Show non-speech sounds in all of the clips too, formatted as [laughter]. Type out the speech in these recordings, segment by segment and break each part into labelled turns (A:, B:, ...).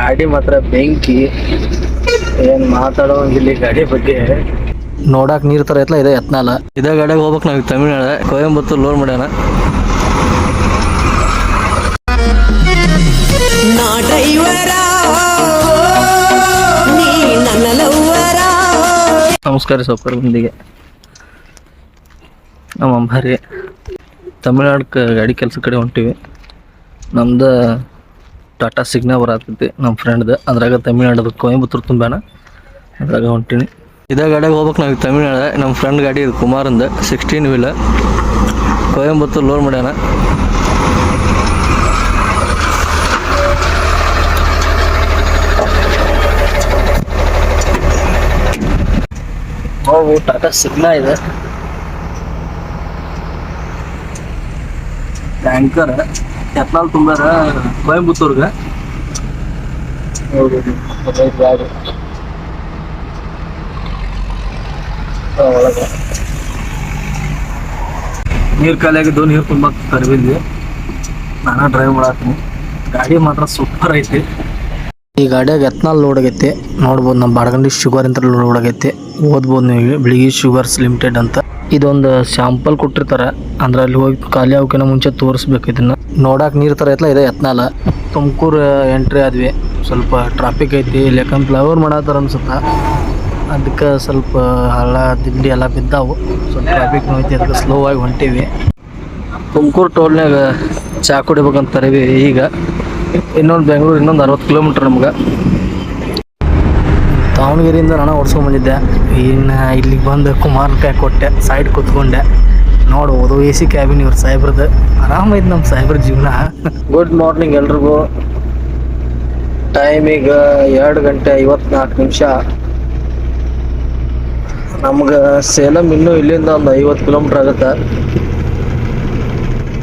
A: ಗಾಡಿ ಮಾತ್ರ ಬೆಂಕಿ. ಏನ್ ಮಾತಾಡೋಂಗಿಲ್ಲ ಗಾಡಿ ಬಗ್ಗೆ? ನೋಡಕ್ ನೀರ್ ತರ ಐತ್ಲ ಇದೆ ಯತ್ನಾಲ ಇದೇ ಗಾಡಿಗೆ ಹೋಗ್ಬೇಕು ನಾವು ತಮಿಳ್ನಾಡು. ಕೊಯಂಬತ್ತೂರ್ ಲೋನ್ ಮಾಡ್ಯಾನ.
B: ನಾ ಡ್ರೈವರ? ನೀ ನನ್ನ ಲವ್ವರ?
A: ನಮಸ್ಕಾರ ಸೌಕರ್ ಮಂದಿಗೆ ನಮ್ಮ ಅಂಬಾರಿ. ತಮಿಳ್ನಾಡ್ಕ ಗಾಡಿ ಕೆಲಸ ಕಡೆ ಹೊಂಟಿವಿ. ನಮ್ದು ಟಾಟಾ ಸಿಗ್ನ ಬರತೈತಿ ನಮ್ಮ ಫ್ರೆಂಡ್ದು ಅದ್ರಾಗ ತಮಿಳ್ನಾಡದ ಕೊಯಂಬತ್ತೂರು ತುಂಬಾನ. ಅದ್ರಾಗ ಹೊಂಟೀನಿ. ಇದೇ ಗಾಡಿಗೆ ಹೋಗ್ಬೇಕು ನಾವು ತಮಿಳ್ನಾಡು. ನಮ್ಮ ಫ್ರೆಂಡ್ ಗಾಡಿ ಇದು ಕುಮಾರಂದು ಸಿಕ್ಸ್ಟೀನ್ ವೀಲ ಕೊಯಂಬತ್ತೂರು ಲೋಡ್ ಮಾಡ್ಯಾನ. ಹೋಗು ಟಾಟಾ ಸಿಗ್ನಾ ಇದೆ. ಟ್ಯಾಂಕರ್. ಎತ್ನಾಲ್ ತುಂಬಾರ ಕೊಯಂಬತ್ತೂರ್ಗ ನೀರ್ ಅದೈತ್ ನೀರ್ ಆ, ಒಳಗೆ ನೀರು ಖಾಲಿ ಆಗಿದ್ದು ನೀರು ತುಂಬಾ ಕರ್ಬಿದ್ವಿ ನಾನು ಡ್ರೈವ್ ಮಾಡತ್ತೀನಿ. ಗಾಡಿ ಮಾತ್ರ ಸೂಪರ್ ಐತಿ. ಈ ಗಾಡಿಯಾಗ ಎತ್ನಾಲ್ ಲೋಡ್ ಆಗೈತಿ. ನೋಡ್ಬೋದು ನಮ್ಮ ಬಾಡಗಂಡಿ ಶುಗರ್ ಅಂತ ಲೋಡ್ ಆಗೈತಿ. ಓದ್ಬೋದು ನೀವು. ಬಿಳಿಗಿ ಶುಗರ್ಸ್ ಲಿಮಿಟೆಡ್ ಅಂತ. ಇದೊಂದು ಸ್ಯಾಂಪಲ್ ಕೊಟ್ಟಿರ್ತಾರೆ. ಅಂದ್ರೆ ಅಲ್ಲಿ ಹೋಗಿ ಖಾಲಿ ಆಗೋಕಿನ ಮುಂಚೆ ತೋರಿಸ್ಬೇಕು ಇದನ್ನ. ನೋಡಕ್ ನೀರ್ ತರ ಐತ್ಲ? ಇದೆ ಯತ್ನಾಲ ತುಮಕೂರು ಎಂಟ್ರಿ ಆದ್ವಿ. ಸ್ವಲ್ಪ ಟ್ರಾಫಿಕ್ ಐತಿ ಯಾಕಂದ್ರೆ ಫ್ಲವರ್ ಮಾಡತ್ತಾರ ಅನ್ಸುತ್ತ. ಅದಕ್ಕೆ ಸ್ವಲ್ಪ ಹಳ್ಳ, ದಿಂಡಿ ಎಲ್ಲ ಬಿದ್ದಾವು. ಸ್ವಲ್ಪ ಟ್ರಾಫಿಕ್ ಐತಿ ಅದಕ್ಕೆ ಸ್ಲೋ ಆಗಿ ಹೊಂಟೀವಿ. ತುಮಕೂರು ಟೋಲ್ನಾಗ ಚಾ ಕುಡಿಬೇಕಂತ ತರೀವಿ ಈಗ. ಇನ್ನೊಂದು ಬೆಂಗಳೂರು ಇನ್ನೊಂದು ಅರವತ್ತು ಕಿಲೋಮೀಟ್ರ್ ನಮ್ಗೆ. ದಾವಣಗೆರೆಯಿಂದ ನಾನು ಓಡಿಸ್ಕೊಂಡ್ ಬಂದಿದ್ದೆ. ಇನ್ನು ಇಲ್ಲಿಗೆ ಬಂದು ಕುಮಾರ್ ಕೈ ಕೊಟ್ಟೆ ಸೈಡ್ ಕೂತ್ಕೊಂಡೆ. ನೋಡ್ಬೋದು ಎ ಸಿ ಕ್ಯಾಬಿನ್ ಇವ್ರ ಸಾಹೇಬ್ರದ್ದು ಆರಾಮಾಯ್ತು ನಮ್ಮ ಸಾಹೇಬ್ರ ಜೀವನ. ಗುಡ್ ಮಾರ್ನಿಂಗ್ ಎಲ್ರಿಗೂ. ಟೈಮ್ ಈಗ ಎರಡು ಗಂಟೆ ಐವತ್ನಾಲ್ಕು ನಿಮಿಷ. ನಮ್ಗೆ ಸೇಲಂ ಇನ್ನೂ ಇಲ್ಲಿಂದ ಒಂದು ಐವತ್ತು ಕಿಲೋಮೀಟ್ರ್ ಆಗುತ್ತೆ.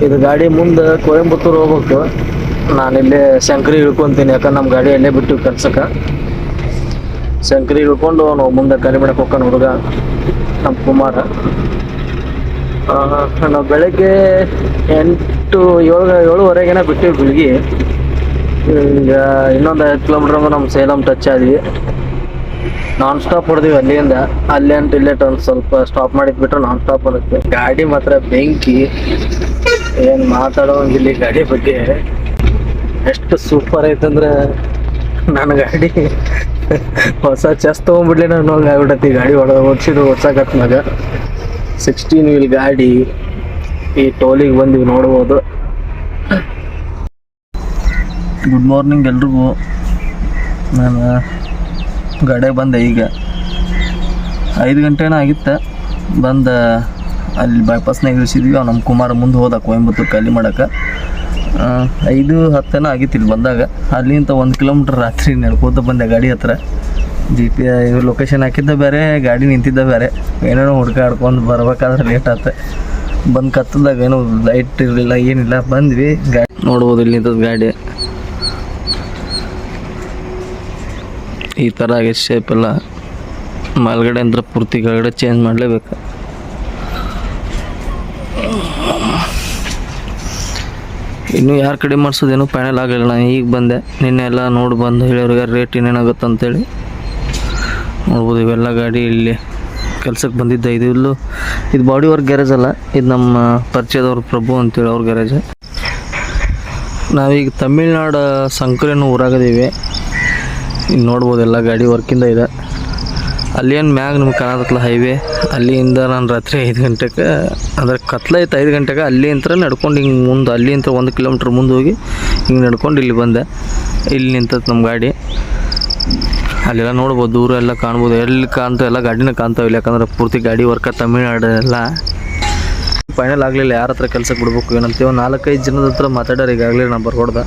A: ಇದು ಗಾಡಿ ಮುಂದೆ ಕೊಯಂಬತ್ತೂರು ಹೋಗ್ಬೇಕು. ನಾನಿಲ್ಲೇ ಶಂಕರಿ ಇಳ್ಕೊಂತೀನಿ ಯಾಕಂದ್ರೆ ನಮ್ಮ ಗಾಡಿ ಅಲ್ಲೇ ಬಿಟ್ಟು ಕೆಲ್ಸಕ್ಕೆ. ಶಂಕರಿ ಹಿಡ್ಕೊಂಡು ಅವನು ಮುಂದೆ ಕರಿಮಣಕ್ಕೆ ಹೋಗ್ಕೊಂಡು ಹುಡುಗ ನಮ್ಮ ಕುಮಾರ. ನಾವು ಬೆಳಗ್ಗೆ ಎಂಟು ಏಳು, ಏಳುವರೆಗೇನ ಬಿಟ್ಟಿವಿ ಬೆಳಗ್ಗೆ ಈಗ ಇನ್ನೊಂದು ಐದು ಕಿಲೋಮೀಟರ್ ನಮ್ಮ ಸೇಲಂ ಟಚ್ ಆದ್ವಿ. ನಾನ್ ಸ್ಟಾಪ್ ಹೊಡೆದಿವಿ ಅಲ್ಲಿಂದ. ಅಲ್ಲಿ ಅಂತ ಇಲ್ಲೇ ಒಂದು ಸ್ವಲ್ಪ ಸ್ಟಾಪ್ ಮಾಡಿದ್ ಬಿಟ್ರೆ ನಾನ್ ಸ್ಟಾಪ್ ಬರುತ್ತೆ. ಗಾಡಿ ಮಾತ್ರ ಬೆಂಕಿ. ಏನ್ ಮಾತಾಡೋಂಗಿಲ್ಲ ಗಾಡಿ ಬಗ್ಗೆ. ಎಷ್ಟು ಸೂಪರ್ ಐತಂದ್ರೆ ನನ್ನ ಗಾಡಿ ಹೊಸ ಚೆಸ್ ತೊಗೊಂಡ್ಬಿಡ್ಲಿ ನಾನು ಆಗ್ಬಿಡತ್ತಿ ಗಾಡಿ ಹೊಡ ಓಡಿಸಿದ್ರು ಓಡ್ಸಕತ್ನಾಗ ಸಿಕ್ಸ್ಟೀನ್ ವೀಲ್ ಗಾಡಿ. ಈ ಟೋಲಿಗೆ ಬಂದಿವಿ, ನೋಡ್ಬೋದು. ಗುಡ್ ಮಾರ್ನಿಂಗ್ ಎಲ್ರಿಗೂ. ನಾನು ಗಾಡಿಯಾಗ ಬಂದೆ ಈಗ. ಐದು ಗಂಟೆನ ಆಗಿತ್ತು. ಬಂದ, ಅಲ್ಲಿ ಬೈಪಾಸ್ನಾಗ ಇಳಿಸಿದ್ವಿ. ಅವ್ನು ನಮ್ಮ ಕುಮಾರ ಮುಂದೆ ಹೋದ ಕೊಯಂಬತ್ತೂರು ಖಾಲಿ ಮಾಡಕ್ಕೆ. ಐದು ಹತ್ತನ ಆಗಿತ್ತು ಇಲ್ಲಿ ಬಂದಾಗ. ಅಲ್ಲಿಂದ ಒಂದು ಕಿಲೋಮೀಟ್ರ್ ರಾತ್ರಿ ನಡ್ಕೋತ ಬಂದೆ ಗಾಡಿ ಹತ್ರ. ಜಿ ಪಿ ಲೊಕೇಶನ್ ಹಾಕಿದ್ದ ಬೇರೆ, ಗಾಡಿ ನಿಂತಿದ್ದ ಬೇರೆ. ಏನೇನೋ ಹುಡ್ಕಾಡ್ಕೊಂಡು ಬರ್ಬೇಕಾದ್ರೆ ಲೇಟ್ ಆತ. ಬಂದು ಕತ್ತದಾಗ ಏನೋ ಲೈಟ್ ಇರಲಿಲ್ಲ, ಏನಿಲ್ಲ. ಬಂದ್ವಿ, ಗಾಡಿ ನೋಡ್ಬೋದು ಇಲ್ಲಿ ನಿಂತದ ಗಾಡಿ. ಈ ಥರ ಆಗಿದೆ ಶೇಪ್ ಎಲ್ಲ ಮೇಲ್ಗಡೆ ಅಂದ್ರೆ ಪೂರ್ತಿ ಕೆಳಗಡೆ ಚೇಂಜ್ ಮಾಡಲೇಬೇಕು. ಇನ್ನು ಯಾರ ಕಡೆ ಮಾಡಿಸೋದೇನು ಫೈನಲ್ ಆಗಲಿಲ್ಲ. ನಾನು ಈಗ ಬಂದೆ. ನಿನ್ನೆ ಎಲ್ಲ ನೋಡಿ ಬಂದು ಹೇಳೋರಿಗೆ ರೇಟ್ ಏನೇನಾಗುತ್ತೆ ಅಂತೇಳಿ ನೋಡ್ಬೋದು. ಇವೆಲ್ಲ ಗಾಡಿ ಇಲ್ಲಿ ಕೆಲ್ಸಕ್ಕೆ ಬಂದಿದ್ದ. ಇದು ಇಲ್ಲೂ, ಇದು ಬಾಡಿ ವರ್ಕ್ ಗ್ಯಾರೇಜ್ ಅಲ್ಲ. ಇದು ನಮ್ಮ ಪರಿಚಯದವ್ರ ಪ್ರಭು ಅಂತೇಳಿ ಅವ್ರ ಗ್ಯಾರೇಜ್ ನಾವೀಗ ತಮಿಳ್ನಾಡು ಸಂಕರೇನು ಊರಾಗದೀವಿ. ಇಲ್ಲಿ ನೋಡ್ಬೋದು ಎಲ್ಲ ಗಾಡಿ ವರ್ಕಿಂದ ಇದೆ. ಅಲ್ಲೇನು ಮ್ಯಾಗ ನಿಮ್ಗೆ ಕಾಣತ್ತಲ್ಲ ಹೈವೇ ಅಲ್ಲಿಂದ ನಾನು ರಾತ್ರಿ ಐದು ಗಂಟೆಗೆ ಅಂದ್ರೆ ಕತ್ಲೈತೆ ಐದು ಗಂಟೆಗೆ ಅಲ್ಲಿಂದ ನಡ್ಕೊಂಡು ಹಿಂಗೆ ಮುಂದೆ ಅಲ್ಲಿಂದ ಒಂದು ಕಿಲೋಮೀಟ್ರ್ ಮುಂದೆ ಹೋಗಿ ಹಿಂಗೆ ನಡ್ಕೊಂಡು ಇಲ್ಲಿ ಬಂದೆ. ಇಲ್ಲಿ ನಿಂತತ್ ನಮ್ಮ ಗಾಡಿ. ಅಲ್ಲೆಲ್ಲ ನೋಡ್ಬೋದು, ದೂರ ಎಲ್ಲ ಕಾಣ್ಬೋದು. ಎಲ್ಲಿ ಕಾಣ್ತಾವ ಎಲ್ಲ ಗಾಡಿನ ಕಾಣ್ತಾವಿಲ್ಲ ಯಾಕಂದ್ರೆ ಪೂರ್ತಿ ಗಾಡಿ ವರ್ಕ ತಮಿಳ್ನಾಡು ಎಲ್ಲ ಫೈನಲ್ ಆಗಲಿಲ್ಲ, ಯಾರ ಹತ್ರ ಕೆಲಸಕ್ಕೆ ಬಿಡ್ಬೇಕು ಏನಂತೀವಿ ನಾಲ್ಕೈದು ಜನದ ಹತ್ರ ಮಾತಾಡ್ಯಾರ, ಈಗಾಗಲೇ ನಂಬರ್ ಹೊಡ್ದ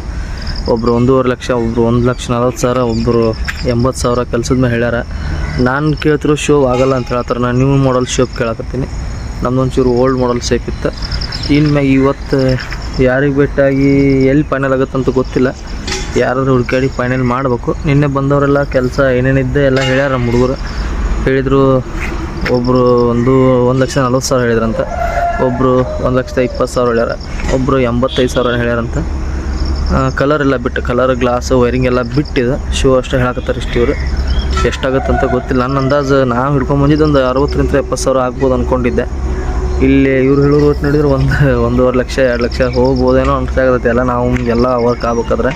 A: ಒಬ್ರು ಒಂದೂವರೆ ಲಕ್ಷ ಒಬ್ಬರು ಒಂದು ಲಕ್ಷ ನಲ್ವತ್ತು ಸಾವಿರ ಒಬ್ಬರು ಎಂಬತ್ತು ಸಾವಿರ ಕೆಲ್ಸದ ಮೇಲೆ ಹೇಳ್ಯಾರ. ನಾನು ಕೇಳ್ತಿರೋ ಶೋ ಆಗಲ್ಲ ಅಂತ ಹೇಳ್ತಾರೆ. ನಾನು ನ್ಯೂ ಮಾಡಲ್ ಶೋಪ್ ಕೇಳಕತ್ತೀನಿ. ನಮ್ದೊಂಚೂರು ಓಲ್ಡ್ ಮಾಡಲ್ ಶೇಪ್ ಇತ್ತು. ಇನ್ಮ್ಯಾಗ ಇವತ್ತು ಯಾರಿಗೆ ಭೇಟಿಯಾಗಿ ಎಲ್ಲಿ ಫೈನಲ್ ಆಗುತ್ತೆ ಅಂತ ಗೊತ್ತಿಲ್ಲ. ಯಾರಾದರೂ ಹುಡುಕಾಡಿ ಫೈನಲ್ ಮಾಡಬೇಕು. ನಿನ್ನೆ ಬಂದವರೆಲ್ಲ ಕೆಲಸ ಏನೇನಿದ್ದೆ ಎಲ್ಲ ಹೇಳ್ಯಾರ ನಮ್ಮ ಹುಡುಗರು. ಹೇಳಿದರು ಒಬ್ಬರು ಒಂದು ಒಂದು ಲಕ್ಷ ನಲ್ವತ್ತು ಸಾವಿರ ಹೇಳಿದ್ರಂತ. ಒಬ್ಬರು ಒಂದು ಲಕ್ಷದ ಇಪ್ಪತ್ತು ಸಾವಿರ ಹೇಳ್ಯಾರ. ಒಬ್ಬರು ಎಂಬತ್ತೈದು ಸಾವಿರ ಹೇಳ್ಯಾರಂತ. ಕಲರ್ ಎಲ್ಲ ಬಿಟ್ಟು ಕಲರ್ ಗ್ಲಾಸ್ ವೈರಿಂಗ್ ಎಲ್ಲ ಬಿಟ್ಟಿದೆ. ಶೂ ಅಷ್ಟೇ ಹೇಳಕತ್ತಾರೆ ಇಷ್ಟು ಇವರು. ಎಷ್ಟಾಗುತ್ತೆ ಅಂತ ಗೊತ್ತಿಲ್ಲ. ನನ್ನ ಅಂದಾಜು ನಾವು ಹಿಡ್ಕೊಂಡು ಬಂದಿದ್ದು ಒಂದು ಅರವತ್ತರಿಂದ ಎಪ್ಪತ್ತು ಸಾವಿರ ಆಗ್ಬೋದು ಅಂದ್ಕೊಂಡಿದ್ದೆ ಇಲ್ಲಿ ಇವ್ರು ಹೇಳೋರು ಒಟ್ಟು ನೋಡಿದ್ರೆ ಒಂದು, ಒಂದೂವರೆ ಲಕ್ಷ, ಎರಡು ಲಕ್ಷ ಹೋಗ್ಬೋದೇನೋ ಅನ್ಸಾಗತ್ತೆ ಎಲ್ಲ ನಾವು ಎಲ್ಲ ವರ್ಕ್ ಆಗ್ಬೇಕಾದ್ರೆ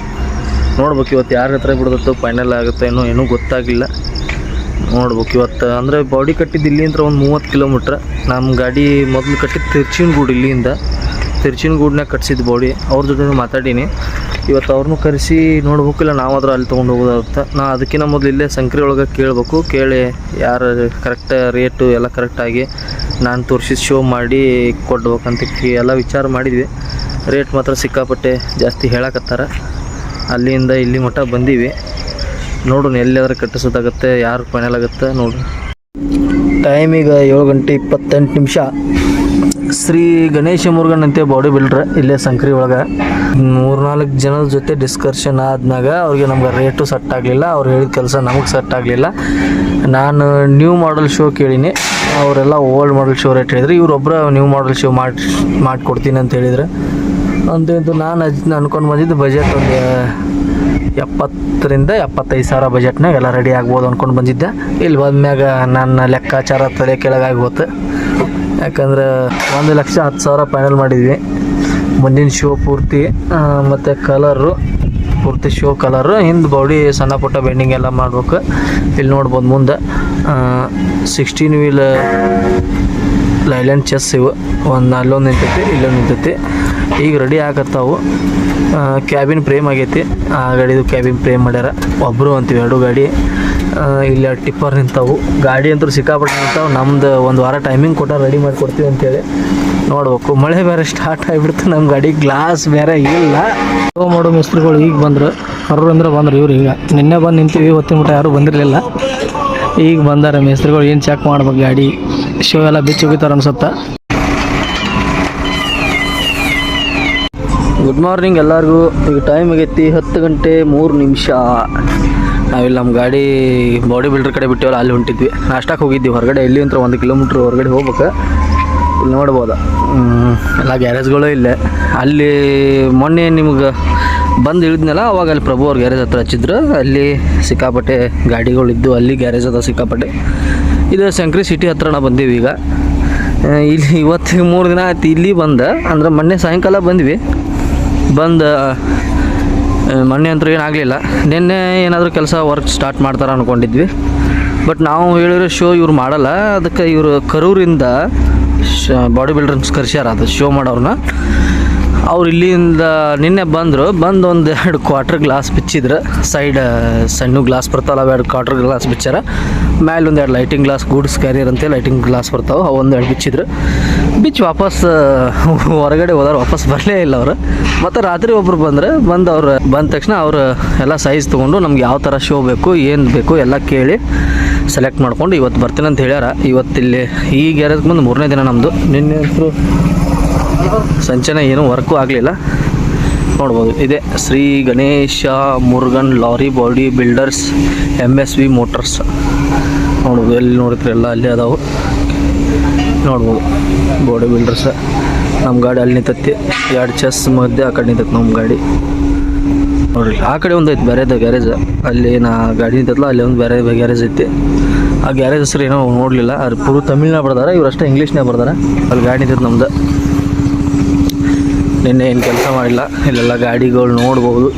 A: ನೋಡ್ಬೇಕು. ಇವತ್ತು ಯಾರ ಹತ್ರ ಬಿಡೋದತ್ತು ಫೈನಲ್ ಆಗುತ್ತೆ ಏನೋ, ಏನೂ ಗೊತ್ತಾಗಿಲ್ಲ ನೋಡ್ಬೇಕು. ಇವತ್ತು ಅಂದರೆ ಬಾಡಿ ಕಟ್ಟಿದ್ದು ಇಲ್ಲಿಂದ ಒಂದು ಮೂವತ್ತು ಕಿಲೋಮೀಟ್ರ್ ನಮ್ಮ ಗಾಡಿ ಮೊದಲು ಕಟ್ಟಿದ್ದು ತಿರ್ಚಿನಗೂಡು ಇಲ್ಲಿಂದ. ತಿರ್ಚಿನಗೂಡ್ನಾಗ ಕಟ್ಸಿದ್ದು ಬಾಡಿ ಅವ್ರ ಜೊತೆ ಮಾತಾಡೀನಿ. ಇವತ್ತು ಅವ್ರನ್ನೂ ಕರೆಸಿ ನೋಡ್ಬೇಕು ಇಲ್ಲ ನಾವು ಅದ್ರ ಅಲ್ಲಿ ತೊಗೊಂಡು ಹೋಗೋದಾಗುತ್ತೆ. ನಾ ಅದಕ್ಕಿಂತ ಮೊದಲು ಇಲ್ಲೇ ಸಂಕ್ರಿ ಒಳಗೆ ಕೇಳಬೇಕು, ಕೇಳಿ ಯಾರು ಕರೆಕ್ಟ್ ರೇಟು ಎಲ್ಲ ಕರೆಕ್ಟಾಗಿ ನಾನು ತೋರಿಸಿ ಶೋ ಮಾಡಿ ಕೊಡ್ಬೇಕಂತ ಎಲ್ಲ ವಿಚಾರ ಮಾಡಿದ್ವಿ. ರೇಟ್ ಮಾತ್ರ ಸಿಕ್ಕಾಪಟ್ಟೆ ಜಾಸ್ತಿ ಹೇಳಕತ್ತಾರ. ಅಲ್ಲಿಂದ ಇಲ್ಲಿ ಮಟ್ಟ ಬಂದೀವಿ. ನೋಡೋಣ ಎಲ್ಲಿಯಾದ್ರೂ ಕಟ್ಟಿಸೋದಾಗತ್ತೆ, ಯಾರು ಫೈನಲ್ ಆಗುತ್ತೆ ನೋಡು ಟೈಮ್ ಈಗ ಏಳು ಗಂಟೆ ಇಪ್ಪತ್ತೆಂಟು ನಿಮಿಷ. ಶ್ರೀ ಗಣೇಶ ಮುರುಗನ್ ಅಂತೇ ಬಾಡಿ ಬಿಲ್ಡ್ರ್ ಇಲ್ಲೇ ಸಂಕ್ರಿ ಒಳಗೆ. ಮೂರ್ನಾಲ್ಕು ಜನದ ಜೊತೆ ಡಿಸ್ಕಷನ್ ಆದ್ಮ್ಯಾಗ ಅವ್ರಿಗೆ ನಮ್ಗೆ ರೇಟು ಸೆಟ್ ಆಗಲಿಲ್ಲ. ಅವ್ರು ಹೇಳಿದ ಕೆಲಸ ನಮಗೆ ಸೆಟ್ ಆಗಲಿಲ್ಲ. ನಾನು ನ್ಯೂ ಮಾಡಲ್ ಶೋ ಕೇಳೀನಿ. ಅವರೆಲ್ಲ ಓಲ್ಡ್ ಮಾಡಲ್ ಶೋ ರೇಟ್ ಹೇಳಿದ್ರು. ಇವರೊಬ್ಬರ ನ್ಯೂ ಮಾಡಲ್ ಶೋ ಮಾಡಿ, ಮಾಡಿಕೊಡ್ತೀನಿ ಅಂತ ಹೇಳಿದ್ರು. ಅಂತ ನಾನು ಅಜ್ ಅನ್ಕೊಂಡು ಬಂದಿದ್ದು ಬಜೆಟ್ ಒಂದು ಎಪ್ಪತ್ತರಿಂದ ಎಪ್ಪತ್ತೈದು ಸಾವಿರ ಬಜೆಟ್ನಾಗ ಎಲ್ಲ ರೆಡಿ ಆಗ್ಬೋದು ಅಂದ್ಕೊಂಡು ಬಂದಿದ್ದೆ. ಇಲ್ಲಿ ಬಂದ್ಮ್ಯಾಗ ನನ್ನ ಲೆಕ್ಕಾಚಾರ ತಲೆ ಕೆಳಗಾಗಿ ಹೋತು. ಯಾಕಂದ್ರೆ ಒಂದು ಲಕ್ಷ ಹತ್ತು ಸಾವಿರ ಫೈನಲ್ ಮಾಡಿದ್ವಿ. ಮುಂದಿನ ಶೋ ಪೂರ್ತಿ ಮತ್ತು ಕಲರು ಪೂರ್ತಿ ಶೋ ಕಲರು ಹಿಂದೆ ಬಾಡಿ ಸಣ್ಣ ಪುಟ್ಟ ಬೆಂಡಿಂಗ್ ಎಲ್ಲ ಮಾಡ್ಬೇಕು. ಇಲ್ಲಿ ನೋಡ್ಬೋದು ಮುಂದೆ ಸಿಕ್ಸ್ಟೀನ್ ವೀಲ್ ಲೈಲ್ಯಾಂಡ್ ಚೆಸ್ ಇವು. ಒಂದು ಅಲ್ಲೊಂದು ನಿಂತೈತಿ, ಇಲ್ಲೊಂದು ನಿಂತೈತಿ. ಈಗ ರೆಡಿ ಆಗತ್ತಾವು. ಕ್ಯಾಬಿನ್ ಫ್ರೇಮ್ ಆಗೈತಿ. ಆ ಗಾಡಿದು ಕ್ಯಾಬಿನ್ ಫ್ರೇಮ್ ಮಾಡ್ಯಾರ. ಒಬ್ಬರು ಅಂತೀವಿ, ಎರಡು ಗಾಡಿ. ಇಲ್ಲಿ ಇಲ್ಲ ಟಿಪ್ಪರ್ ನಿಂತಾವು. ಗಾಡಿ ಅಂತೂ ಸಿಕ್ಕಾಪಟ್ಟೆ ನಿಂತಾವು. ನಮ್ದು ಒಂದು ವಾರ ಟೈಮಿಂಗ್ ಕೊಟ್ಟ ರೆಡಿ ಮಾಡಿ ಕೊಡ್ತೀವಿ ಅಂತೇಳಿ. ನೋಡ್ಬೇಕು. ಮಳೆ ಬೇರೆ ಸ್ಟಾರ್ಟ್ ಆಗಿಬಿಡ್ತು. ನಮ್ಮ ಗಾಡಿ ಗ್ಲಾಸ್ ಬೇರೆ ಇಲ್ಲ. ಶೋ ಮಾಡೋ ಮಿಸ್ತ್ರಿಗಳು ಈಗ ಬಂದರು. ಅವ್ರು ಅಂದ್ರೆ ಬಂದ್ರು, ಇವ್ರು ಈಗ. ನಿನ್ನೆ ಬಂದು ನಿಂತೀವಿ ಹೊತ್ತಿನ ಮಟ್ಟ ಯಾರೂ ಬಂದಿರಲಿಲ್ಲ. ಈಗ ಬಂದಾರೆ ಮಿಸ್ತ್ರಿಗಳು, ಏನು ಚೆಕ್ ಮಾಡ್ಬೇಕು ಗಾಡಿ? ಶೋ ಎಲ್ಲ ಬಿಚ್ಚಿ ಹೋಗಿತಾರ ಅನ್ಸುತ್ತೆ? ಗುಡ್ ಮಾರ್ನಿಂಗ್ ಎಲ್ಲರಿಗೂ. ಈಗ ಟೈಮ್ ಆಗೈತಿ ಹತ್ತು ಗಂಟೆ ಮೂರು ನಿಮಿಷ. ನಾವಿಲ್ಲಿ ನಮ್ಮ ಗಾಡಿ ಬಾಡಿ ಬಿಲ್ಡರ್ ಕಡೆ ಬಿಟ್ಟಿವಲ್ಲ, ಅಲ್ಲಿ ಹೊಂಟಿದ್ವಿ. ನಾಷ್ಟಕ್ಕೆ ಹೋಗಿದ್ವಿ. ಹೊರಗಡೆ ಎಲ್ಲಿ ಅಂತ ಒಂದು ಕಿಲೋಮೀಟ್ರ್ ಹೊರಗಡೆ ಹೋಗ್ಬೇಕು. ಇಲ್ಲಿ ನೋಡ್ಬೋದು ಎಲ್ಲ ಗ್ಯಾರೇಜ್ಗಳು ಇಲ್ಲೇ. ಅಲ್ಲಿ ಮೊನ್ನೆ ನಿಮ್ಗೆ ಬಂದು ಇಳಿದ್ನಲ್ಲ ಅವಾಗ ಅಲ್ಲಿ ಪ್ರಭು ಅವ್ರ ಗ್ಯಾರೇಜ್ ಹತ್ರ ಹಚ್ಚಿದ್ರು. ಅಲ್ಲಿ ಸಿಕ್ಕಾಪಟ್ಟೆ ಗಾಡಿಗಳಿದ್ದು ಅಲ್ಲಿ ಗ್ಯಾರೇಜ್ ಅದ ಸಿಕ್ಕಾಪಟ್ಟೆ. ಇದು ಶಂಕರಿ ಸಿಟಿ ಹತ್ರ ನಾವು ಬಂದೀವಿ ಈಗ. ಇಲ್ಲಿ ಇವತ್ತು ಮೂರು ದಿನ ಆಯ್ತು ಇಲ್ಲಿ ಬಂದ. ಅಂದ್ರೆ ಮೊನ್ನೆ ಸಾಯಂಕಾಲ ಬಂದ್ವಿ. ಬಂದು ಮೊನ್ನೆ ಅಂತೂ ಏನಾಗಲಿಲ್ಲ ನಿನ್ನೆ ಏನಾದರೂ ಕೆಲಸ ವರ್ಕ್ ಸ್ಟಾರ್ಟ್ ಮಾಡ್ತಾರೆ ಅಂದ್ಕೊಂಡಿದ್ವಿ ಬಟ್ ನಾವು ಹೇಳಿರೋ ಶೋ ಇವ್ರು ಮಾಡಲ್ಲ. ಅದಕ್ಕೆ ಇವರು ಕರೂರಿಂದ ಬಾಡಿ ಬಿಲ್ಡರ್ಸ್ ಕರ್ಸ್ಯಾರ ಅದು ಶೋ ಮಾಡೋರನ್ನ ಅವ್ರು ಇಲ್ಲಿಂದ ನಿನ್ನೆ ಬಂದರು, ಬಂದು ಒಂದು ಎರಡು ಕ್ವಾರ್ಟರ್ ಗ್ಲಾಸ್ ಬಿಚ್ಚಿದ್ರು. ಸೈಡ್ ಸಣ್ಣ ಗ್ಲಾಸ್ ಬರ್ತಾವಲ್ಲ ಎರಡು ಕ್ವಾರ್ಟರ್ ಗ್ಲಾಸ್ ಬಿಚ್ಚಾರ. ಮ್ಯಾಲೆ ಒಂದು ಎರಡು ಲೈಟಿಂಗ್ ಗ್ಲಾಸ್ ಗೂಡ್ಸ್ ಕ್ಯಾರಿಯರ್ ಅಂತ ಲೈಟಿಂಗ್ ಗ್ಲಾಸ್ ಬರ್ತಾವೆ, ಅವು ಒಂದು ಎರಡು ಬಿಚ್ಚಿದ್ರು. ಬಿಚ್ಚಿ ವಾಪಸ್ ಹೊರಗಡೆ ಹೋದಾರ ವಾಪಸ್ ಬರಲೇ ಇಲ್ಲ ಅವರು. ಮತ್ತು ರಾತ್ರಿ ಒಬ್ರು ಬಂದರೆ, ಬಂದು ಅವ್ರು ಬಂದ ತಕ್ಷಣ ಅವರು ಎಲ್ಲ ಸೈಜ್ ತೊಗೊಂಡು ನಮ್ಗೆ ಯಾವ ಥರ ಶೋ ಬೇಕು, ಏನು ಬೇಕು ಎಲ್ಲ ಕೇಳಿ ಸೆಲೆಕ್ಟ್ ಮಾಡ್ಕೊಂಡು ಇವತ್ತು ಬರ್ತೀನಿ ಅಂತ ಹೇಳ್ಯಾರ. ಇವತ್ತಿಲ್ಲಿ ಈಗ ಗ್ಯಾರೇಜ್ ಬಂದು ಮೂರನೇ ದಿನ ನಮ್ಮದು ನಿನ್ನೆ ಅಂತೂ ಸಂಚನ ಏನು ವರ್ಕು ಆಗಲಿಲ್ಲ. ನೋಡ್ಬೋದು, ಇದೆ Shri Ganesha, Murugan lorry, body builders M S V motors. ನೋಡ್ಬೋದು, ಎಲ್ಲಿ ನೋಡಿದ್ರೆ ಎಲ್ಲ ಅಲ್ಲೇ ಅದಾವು. ನೋಡ್ಬೋದು, ಬಾಡಿ ಬಿಲ್ಡರ್ಸ್. ನಮ್ಮ ಗಾಡಿ ಅಲ್ಲಿ ನಿಂತತ್ತಿ ಎರಡು ಚೆಸ್ ಮಧ್ಯೆ, ಆ ಕಡೆ ನಿಂತೈತೆ ನಮ್ಮ ಗಾಡಿ. ನೋಡ್ರಿ, ಆ ಕಡೆ ಒಂದು ಐತೆ, ಬೇರೆದ ಗ್ಯಾರೇಜ್. ಅಲ್ಲಿ ನಾ ಗಾಡಿ ನಿಂತಲ್ಲ ಅಲ್ಲಿ ಒಂದು ಬೇರೆ ಗ್ಯಾರೇಜ್ ಐತಿ. ಆ ಗ್ಯಾರೇಜ್ ಹೆಸರು ಏನೋ ನೋಡಲಿಲ್ಲ ಅದು ಪೂರ್ವ ತಮಿಳ್ನಾಗ ಬರ್ದಾರೆ, ಇವ್ರು ಅಷ್ಟೇ ಇಂಗ್ಲೀಷ್ನಾಗ ಬರ್ದಾರ. ಅಲ್ಲಿ ಗಾಡಿ ನಿಂತೈತೆ ನಮ್ದು. ನಿನ್ನೆ ಏನು ಕೆಲಸ ಮಾಡಿಲ್ಲ. ಇಲ್ಲೆಲ್ಲ ಗಾಡಿಗಳು ನೋಡ್ಬೋದು.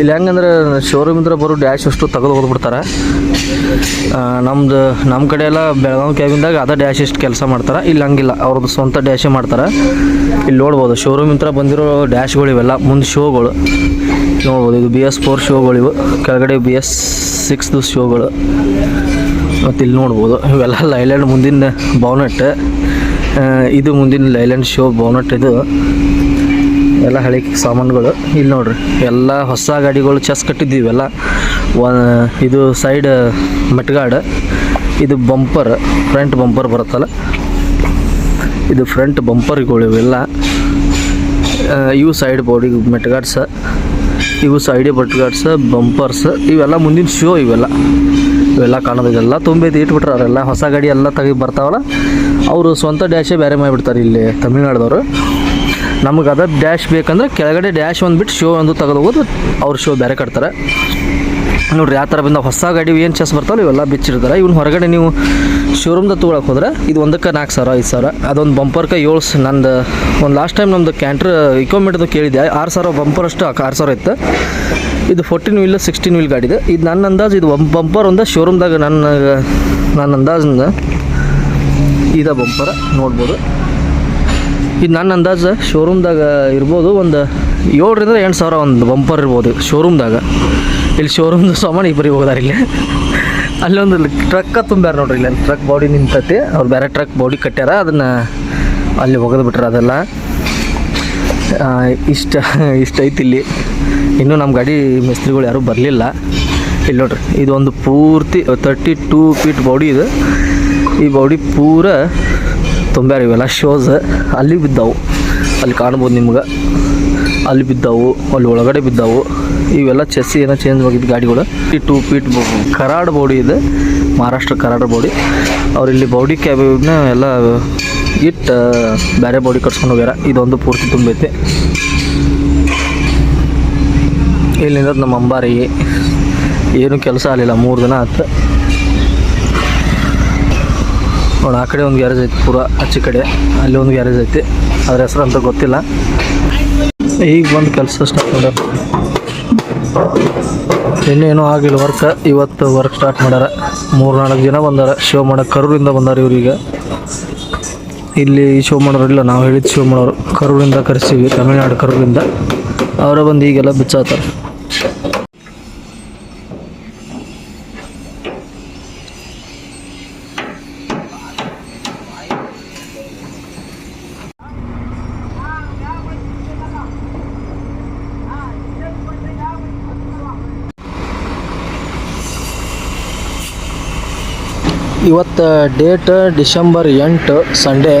A: ಇಲ್ಲಿ ಹೆಂಗಂದ್ರೆ ಶೋರೂಮ್ ಇದ್ರೆ ಬರೋ ಡ್ಯಾಶ್ ಅಷ್ಟು ತೆಗೆದು ಹೋಗ್ಬಿಡ್ತಾರೆ. ನಮ್ಮದು ನಮ್ಮ ಕಡೆ ಎಲ್ಲ ಬೆಳಗಾವಿ ಕ್ಯಾಬಿಂದಾಗ ಅದ ಡ್ಯಾಶ್ ಇಷ್ಟು ಕೆಲಸ ಮಾಡ್ತಾರೆ. ಇಲ್ಲಿ ಹಂಗಿಲ್ಲ, ಅವ್ರದ್ದು ಸ್ವಂತ ಡ್ಯಾಶೇ ಮಾಡ್ತಾರೆ. ಇಲ್ಲಿ ನೋಡ್ಬೋದು ಶೋರೂಮ್ ಇಂತ್ರ ಬಂದಿರೋ ಡ್ಯಾಶ್ಗಳು ಇವೆಲ್ಲ, ಮುಂದೆ ಶೋಗಳು ನೋಡ್ಬೋದು, ಇದು ಬಿ ಎಸ್ ಫೋರ್ ಶೋಗಳು ಇವು. ಕೆಳಗಡೆ ಬಿ ಎಸ್ ಸಿಕ್ಸ್ದು ಶೋಗಳು ಮತ್ತು ಇಲ್ಲಿ ನೋಡ್ಬೋದು, ಇವೆಲ್ಲ [laughs] ಲೈಲ್ಯಾಂಡ್ ಮುಂದಿನ ಬಾವ್ನೆಟ್ ಇದು ಮುಂದಿನ ಲೈಲ್ಯಾಂಡ್ ಶೋ, ಬೋನಟ್ ಇದು. ಎಲ್ಲ ಹಳೆ ಸಾಮಾನುಗಳು. ಇಲ್ಲಿ ನೋಡ್ರಿ, ಎಲ್ಲ ಹೊಸ ಗಾಡಿಗಳು ಚೆಸ್ ಕಟ್ಟಿದ್ದೀವಿ ಎಲ್ಲ. ಇದು ಸೈಡ್ ಮಟ್ಗಾಡ್ ಇದು ಬಂಪರ್, ಫ್ರಂಟ್ ಬಂಪರ್ ಬರುತ್ತಲ್ಲ. ಇದು ಫ್ರಂಟ್ ಬಂಪರ್ಗಳು ಇವೆಲ್ಲ. ಇವು ಸೈಡ್ ಬಾಡಿ ಮೆಟ್ಗಾಡ್ಸ ಇವು ಸೈಡ್ ಬಟ್ಗಾಡ್ಸ ಬಂಪರ್ಸ್, ಇವೆಲ್ಲ ಮುಂದಿನ ಶೋ ಇವೆಲ್ಲ. ಇವೆಲ್ಲ ಕಾಣೋದಿಲ್ಲ ತುಂಬೈತಿ ಇಟ್ಬಿಟ್ರೆ ಅವರೆಲ್ಲ ಹೊಸ ಗಾಡಿ ಎಲ್ಲ ತೆಗಿ ಬರ್ತಾವಲ್ಲ. ಅವರು ಸ್ವಂತ ಡ್ಯಾಶೇ ಬೇರೆ ಮಾಡಿಬಿಡ್ತಾರೆ ಇಲ್ಲಿ ತಮಿಳ್ನಾಡದವರು. ನಮಗೆ ಅದ ಡ್ಯಾಶ್ ಬೇಕಂದ್ರೆ ಕೆಳಗಡೆ ಡ್ಯಾಶ್ ಒಂದು ಬಿಟ್ಟು ಶೋ ಒಂದು ತೆಗೆದು ಹೋಗೋದು, ಅವ್ರ ಶೋ ಬೇರೆ ಕಟ್ತಾರೆ. ನೋಡ್ರಿ, ಆ ಥರ ಬಂದ ಹೊಸ ಗಾಡಿ ಏನು ಚೆಸ್ ಬರ್ತಾವಲ್ಲ ಇವೆಲ್ಲ ಬಿಚ್ಚಿರ್ತಾರೆ ಇವ್ನ ಹೊರಗಡೆ ನೀವು ಶೋರೂಮ್ದ ತೊಗೊಳಕ್ಕೆ ಹೋದ್ರೆ ಇದು ಒಂದಕ್ಕೆ ನಾಲ್ಕು ಸಾವಿರ, ಐದು ಸಾವಿರ. ಅದೊಂದು ಬಂಪರ್ಕ ಏಳು ನಂದು ಒಂದು ಲಾಸ್ಟ್ ಟೈಮ್ ನಮ್ದು ಕ್ಯಾಂಟ್ರ್ ಇಕ್ವಿಪ್ಮೆಂಟ್ದು ಕೇಳಿದೆ ಆರು ಸಾವಿರ ಬಂಪರ್ ಅಷ್ಟು ಆರು ಸಾವಿರ ಇತ್ತು. ಇದು ಫೋರ್ಟೀನ್ ವೀಲ್ ಸಿಕ್ಸ್ಟೀನ್ ವೀಲ್ ಗಾಡಿ ಇದೆ ನನ್ನ ಅಂದಾಜು, ಇದು ಬಂಪರ್ ಒಂದು ಶೋರೂಮ್ದಾಗ ನನ್ನ ನನ್ನ ಅಂದಾಜಿಂದ ಇದ ಬಂಪರ್ ನೋಡ್ಬೋದು. ಇದು ನನ್ನ ಅಂದಾಜು ಶೋರೂಮ್ದಾಗ ಇರ್ಬೋದು ಒಂದು ಏಳರಿಂದ ಎಂಟು ಸಾವಿರ ಒಂದು ಬಂಪರ್ ಇರ್ಬೋದು ಶೋರೂಮ್ದಾಗ. ಇಲ್ಲಿ ಶೋರೂಮ್ದು ಸಾಮಾನು ಇಬ್ಬರಿಗೆ ಹೋಗೋದಾರ ಇಲ್ಲಿ. ಅಲ್ಲೊಂದು ಟ್ರಕ್ಕ ತುಂಬ್ಯಾರ ನೋಡ್ರಿ ಇಲ್ಲಿ. ಟ್ರಕ್ ಬಾಡಿ ನಿಂತತಿ. ಅವ್ರು ಬೇರೆ ಟ್ರಕ್ ಬಾಡಿ ಕಟ್ಟ್ಯಾರ. ಅದನ್ನು ಅಲ್ಲಿ ಒಗೆದು ಬಿಟ್ರೆ ಅದೆಲ್ಲ. ಇಷ್ಟ ಇಷ್ಟ ಐತಿ ಇಲ್ಲಿ. ಇನ್ನೂ ನಮ್ಮ ಗಾಡಿ ಮಿಸ್ತ್ರಿಗಳು ಯಾರೂ ಬರಲಿಲ್ಲ. ಇಲ್ಲಿ ನೋಡ್ರಿ, ಇದೊಂದು ಪೂರ್ತಿ ತರ್ಟಿ ಟೂ ಫೀಟ್ ಬಾಡಿ ಇದು. ಈ ಬಾಡಿ ಪೂರ ತುಂಬ್ಯಾರ ಇವೆಲ್ಲ. ಶೋಸ್ ಅಲ್ಲಿ ಬಿದ್ದಾವು. ಅಲ್ಲಿ ಕಾಣ್ಬೋದು ನಿಮ್ಗೆ. ಅಲ್ಲಿ ಬಿದ್ದಾವು, ಅಲ್ಲಿ ಒಳಗಡೆ ಬಿದ್ದಾವು. ಇವೆಲ್ಲ ಚೆಸ್ಸಿ ಏನೋ ಚೇಂಜ್ ಆಗಿದ್ದು ಗಾಡಿಗಳು. ಈ ಟೂ ಫೀಟ್ ಕರಾಡ್ ಬಾಡಿ ಇದೆ. ಮಹಾರಾಷ್ಟ್ರ ಕರಾಡ್ ಬಾಡಿ ಅವ್ರು ಇಲ್ಲಿ ಬಾಡಿ ಕ್ಯಾಬಿನ ಎಲ್ಲ ಇಟ್ಟು ಬೇರೆ ಬಾಡಿ ಕಟ್ಸ್ಕೊಂಡು ಹೋಗ್ಯಾರ. ಇದೊಂದು ಪೂರ್ತಿ ತುಂಬೈತೆ ಇಲ್ಲಿಂದ ನಮ್ಮ ಅಂಬಾರಿ. ಏನು ಕೆಲಸ ಆಗಲಿಲ್ಲ. ಮೂರು ದಿನ ಆಯ್ತು ನೋಡಿ ಆ ಕಡೆ ಒಂದು ಗ್ಯಾರೇಜ್ ಐತಿ, ಪೂರ ಆಚೆ ಕಡೆ. ಅಲ್ಲಿ ಒಂದು ಗ್ಯಾರೇಜ್ ಐತಿ. ಅದ್ರ ಹೆಸರು ಅಂತ ಗೊತ್ತಿಲ್ಲ. ಈಗ ಬಂದು ಕೆಲಸ ಸ್ಟಾರ್ಟ್ ಮಾಡ್ಯಾರ. ಇನ್ನೇನು ಆಗಿಲ್ಲ ವರ್ಕ್ ಇವತ್ತು ವರ್ಕ್ ಸ್ಟಾರ್ಟ್ ಮಾಡ್ಯಾರ. ಮೂರು ನಾಲ್ಕು ಜನ ಬಂದಾರ. ಶೋ ಮಾಡಕ್ಕೆ ಕರೂರಿಂದ ಬಂದಾರ ಇವ್ರಿಗೆ ಇಲ್ಲಿ ಶೋ ಮಾಡೋರಿಲ್ಲ ನಾವು ಹೇಳಿದ್ ಶೋ ಮಾಡೋರು ಕರೂರಿಂದ ಕರೆಸ್ತೀವಿ ತಮಿಳ್ನಾಡು ಕರೂರಿಂದ. ಅವರ ಬಂದು ಈಗೆಲ್ಲ ಬಿಚ್ಚಾತಾರೆ. ಇವತ್ತು ಡೇಟ್ ಡಿಸೆಂಬರ್ ಎಂಟು ಸಂಡೇ.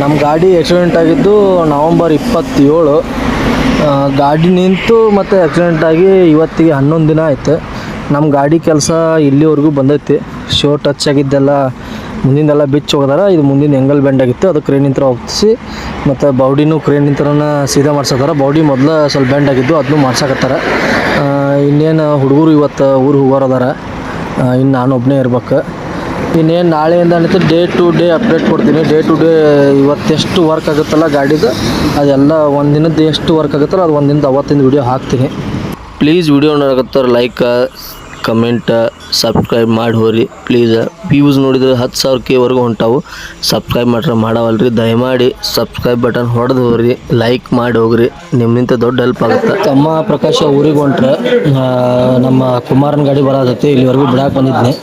A: ನಮ್ಮ ಗಾಡಿ ಆಕ್ಸಿಡೆಂಟ್ ಆಗಿದ್ದು ನವಂಬರ್ ಇಪ್ಪತ್ತೇಳು. ಗಾಡಿ ನಿಂತು ಮತ್ತು ಆಕ್ಸಿಡೆಂಟ್ ಆಗಿ ಇವತ್ತಿಗೆ ಹನ್ನೊಂದು ದಿನ ಆಯಿತು. ನಮ್ಮ ಗಾಡಿ ಕೆಲಸ ಇಲ್ಲಿವರೆಗೂ ಬಂದೈತಿ. ಶೋ ಟಚ್ ಆಗಿದ್ದೆಲ್ಲ ಮುಂದಿಂದೆಲ್ಲ ಬಿಚ್ಚಿ ಹೋಗದಾರ ಇದು ಮುಂದಿನ ಎಂಗಲ್ ಬೆಂಡ್ ಆಗಿತ್ತು. ಅದು ಕ್ರೇನ್ ಹೋಗಿಸಿ, ಮತ್ತು ಬೌಡಿನೂ ಕ್ರೇನ್ ನಿಂತ್ರನ ಸೀದಾ ಮಾಡ್ಸತ್ತಾರ ಬೌಡಿ ಮೊದಲು ಸ್ವಲ್ಪ ಬೆಂಡ್ ಆಗಿದ್ದು ಅದನ್ನು ಮಾಡ್ಸಕತ್ತಾರ. ಇನ್ನೇನು ಹುಡುಗರು ಇವತ್ತು ಊರು ಹೋಗೋರದಾರ ಇನ್ನು ನಾನು ಒಬ್ಬನೇ ಇರ್ಬೇಕು. ಇನ್ನೇನು ನಾಳೆಯಿಂದ ಅನ್ನಿಸ್ತು. ಡೇ ಟು ಡೇ ಅಪ್ಡೇಟ್ ಕೊಡ್ತೀನಿ. ಡೇ ಟು ಡೇ ಇವತ್ತೆಷ್ಟು ವರ್ಕ್ ಆಗುತ್ತಲ್ಲ ಗಾಡಿದು ಅದೆಲ್ಲ ಒಂದು ದಿನದ್ದು ಎಷ್ಟು ವರ್ಕ್ ಆಗುತ್ತಲ್ಲ ಅದು ಒಂದು ದಿನದ ಅವತ್ತಿಂದ ವಿಡಿಯೋ ಹಾಕ್ತೀನಿ. ಪ್ಲೀಸ್ ವಿಡಿಯೋ ನೋಡಕತ್ತಾರ ಲೈಕ್ ಕಮೆಂಟ ಸಬ್ಸ್ಕ್ರೈಬ್ ಮಾಡಿ ಹೋರಿ ಪ್ಲೀಸ್ ವ್ಯೂಸ್ ನೋಡಿದ್ರೆ ಹತ್ತು ಸಾವಿರ ಕೆವರೆಗೂ ಹೊಂಟಾವು. ಸಬ್ಸ್ಕ್ರೈಬ್ ಮಾಡ್ರೆ ಮಾಡವಲ್ರಿ. ದಯಮಾಡಿ ಸಬ್ಸ್ಕ್ರೈಬ್ ಬಟನ್ ಹೊಡೆದು ಹೋಗ್ರಿ. ಲೈಕ್ ಮಾಡಿ ಹೋಗ್ರಿ. ನಿಮ್ಮಿಂದ ದೊಡ್ಡ ಹೆಲ್ಪ್ ಆಗುತ್ತೆ. ತಮ್ಮ ಪ್ರಕಾಶ ಊರಿಗೆ ಹೊಂಟ್ರೆ ನಮ್ಮ ಕುಮಾರನ ಗಾಡಿ ಬರೋದೈತಿ ಇಲ್ಲಿವರೆಗೂ ಬಿಡಕ್ಕೆ ಬಂದಿದ್ನಿ.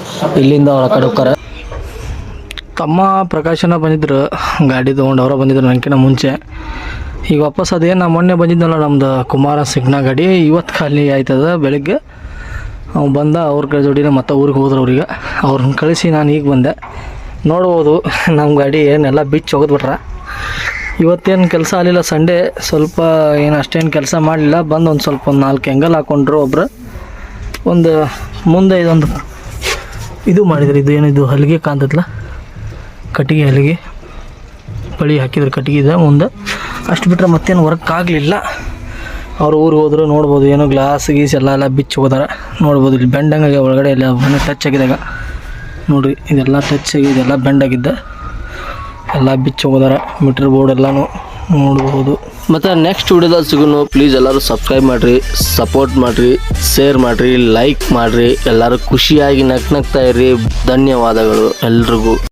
A: ಇಲ್ಲಿಂದ ಅವ್ರ ಕಡೆ ಹೋಗ್ತಾರೆ. ತಮ್ಮ ಪ್ರಕಾಶನ ಬಂದಿದ್ರು, ಗಾಡಿ ತೊಗೊಂಡು ಅವರ ಬಂದಿದ್ರು ನನಗಿನ ಮುಂಚೆ. ಈಗ ವಾಪಸ್ ಅದೇನು ನಾ ಮೊನ್ನೆ ಬಂದಿದ್ನಲ್ಲ ನಮ್ದು ಕುಮಾರ ಸಿಗ್ನಾ ಗಾಡಿ ಇವತ್ತು ಖಾಲಿ ಆಯ್ತದ ಬೆಳಗ್ಗೆ. ಅವ್ನು ಬಂದ, ಅವ್ರ ಕಡೆ ಜೋಡಿನ ಮತ್ತೆ ಊರಿಗೆ ಹೋದ್ರು ಅವ್ರಿಗೆ. ಅವ್ರನ್ನ ಕಳಿಸಿ ನಾನು ಈಗ ಬಂದೆ. ನೋಡ್ಬೋದು ನಮ್ಮ ಗಾಡಿ ಏನೆಲ್ಲ ಬಿಚ್ಚಿ ಹೋಗಿದ್ಬಿಟ್ರ. ಇವತ್ತೇನು ಕೆಲಸ ಆಗಲಿಲ್ಲ ಸಂಡೇ, ಸ್ವಲ್ಪ ಏನು ಅಷ್ಟೇನು ಕೆಲಸ ಮಾಡಲಿಲ್ಲ. ಬಂದು ಒಂದು ಸ್ವಲ್ಪ ಒಂದು ನಾಲ್ಕು ಎಂಗಲ್ ಹಾಕೊಂಡ್ರು ಒಬ್ಬರು ಒಂದು ಮುಂದೆ ಇದೊಂದು ಇದು ಮಾಡಿದ್ರು, ಇದು ಏನಿದು, ಹಲಿಗೆ ಕಾಣ್ತೈತಲ್ಲ ಕಟ್ಟಿಗೆ ಅಲ್ಲಿಗೆ ಬಳಿ ಹಾಕಿದ್ರು. ಕಟ್ಟಿಗೆದ ಮುಂದೆ. ಅಷ್ಟು ಬಿಟ್ಟರೆ ಮತ್ತೇನು ವರ್ಕ್ ಆಗಲಿಲ್ಲ. ಅವ್ರು ಊರಿಗೆ ಹೋದ್ರು ನೋಡ್ಬೋದು, ಏನೋ ಗ್ಲಾಸ್ ಗೀಸ್ ಎಲ್ಲ ಎಲ್ಲ ಬಿಚ್ಚಿ ಹೋದಾರ. ನೋಡ್ಬೋದು, ಇಲ್ಲಿ ಬೆಂಡಂಗಾಗಿ ಒಳಗಡೆ ಎಲ್ಲ ಮನೆ ಟಚ್ ಆಗಿದಾಗ ನೋಡ್ರಿ, ಇದೆಲ್ಲ ಟಚ್ ಆಗಿ, ಇದೆಲ್ಲ ಬೆಂಡಾಗಿದ್ದ ಎಲ್ಲ ಬಿಚ್ಚಿ ಹೋದಾರ ಮೀಟ್ರ್ ಬೋರ್ಡ್ ಎಲ್ಲನೂ ನೋಡ್ಬೋದು. ಮತ್ತು ನೆಕ್ಸ್ಟ್ ವಿಡಿಯೋದಲ್ಲಿ ಸಿಗೋನು ಪ್ಲೀಸ್ ಎಲ್ಲರೂ ಸಬ್ಸ್ಕ್ರೈಬ್ ಮಾಡಿರಿ ಸಪೋರ್ಟ್ ಮಾಡಿರಿ ಶೇರ್ ಮಾಡಿರಿ ಲೈಕ್ ಮಾಡಿರಿ. ಎಲ್ಲರೂ ಖುಷಿಯಾಗಿ ನಗ್ನಗ್ತಾ ನಗ್ತಾ ಇರ್ರಿ. ಧನ್ಯವಾದಗಳು ಎಲ್ರಿಗೂ.